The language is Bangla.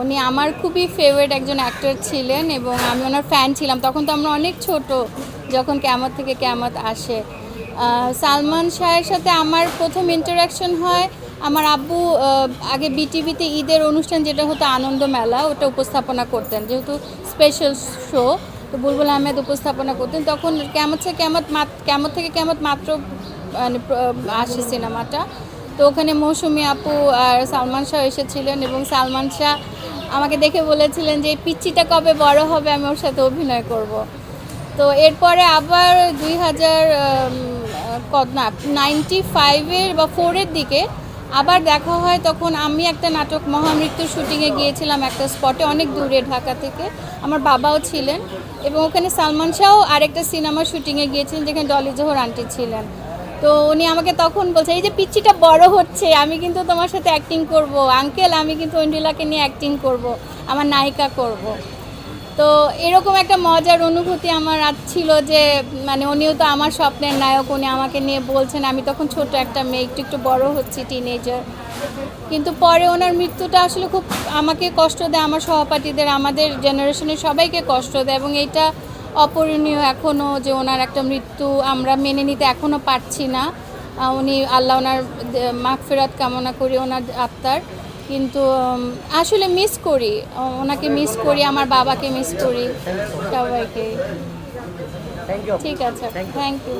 উনি আমার খুবই ফেভারিট একজন অ্যাক্টর ছিলেন এবং আমি ওনার ফ্যান ছিলাম। তখন তো আমরা অনেক ছোট, যখন ক্যামত থেকে ক্যামত আসে। সালমান শাহের সাথে আমার প্রথম ইন্টারাকশন হয়। আমার আব্বু আগে বিটিভিতে ঈদের অনুষ্ঠান যেটা হতো আনন্দ মেলা, ওটা উপস্থাপনা করতেন। যেহেতু স্পেশাল শো তো বুলবুল আহমেদ উপস্থাপনা করতেন। তখন কেমত থেকে কেমত কেমত থেকে কেমত মাত্র মানে আসে সিনেমাটা। তো ওখানে মৌসুমি আপু আর সালমান শাহ এসেছিলেন এবং সালমান শাহ আমাকে দেখে বলেছিলেন যে, এই পিচ্চিটা কবে বড় হবে? আমি ওর সাথে অভিনয় করব। তো এরপরে আবার দুই হাজার কত না নাইনটি ফাইভের বা ফোরের দিকে আবার দেখা হয় তখন আমি একটা নাটক মহামৃত্যুর শুটিংয়ে গিয়েছিলাম একটা স্পটে অনেক দূরে ঢাকা থেকে। আমার বাবাও ছিলেন এবং ওখানে সালমান শাহও আরেকটা সিনেমার শুটিংয়ে গিয়েছিলেন যেখানে ডলি জোহর আন্টি ছিলেন। তো উনি আমাকে তখন বলছে, এই যে পিচ্চিটা বড় হচ্ছে, আমি কিন্তু তোমার সাথে অ্যাক্টিং করব। আঙ্কেল আমি কিন্তু ঐন্ডিলাকে নিয়ে অ্যাক্টিং করব, আমার নায়িকা করব। তো এরকম একটা মজার অনুভূতি আমার আজ ছিল যে মানে উনিও তো আমার স্বপ্নের নায়ক, উনি আমাকে নিয়ে বলছেন, আমি তখন ছোট একটা মেয়ে, একটু একটু বড় হচ্ছি টিনেজার কিন্তু পরে ওনার মৃত্যুটা আসলে খুব আমাকে কষ্ট দেয়, আমার সহপাঠীদের, আমাদের জেনারেশনের সবাইকে কষ্ট দেয় এবং এটা অপূরণীয় এখনও যে ওনার একটা মৃত্যু আমরা মেনে নিতে এখনও পারছি না। উনি আল্লাহ ওনার মাগফেরাত কামনা করি ওনার আত্মার। কিন্তু আসলে মিস করি। ওনাকে মিস করি আমার বাবাকে মিস করি। সবাইকে। ঠিক আছে। Thank you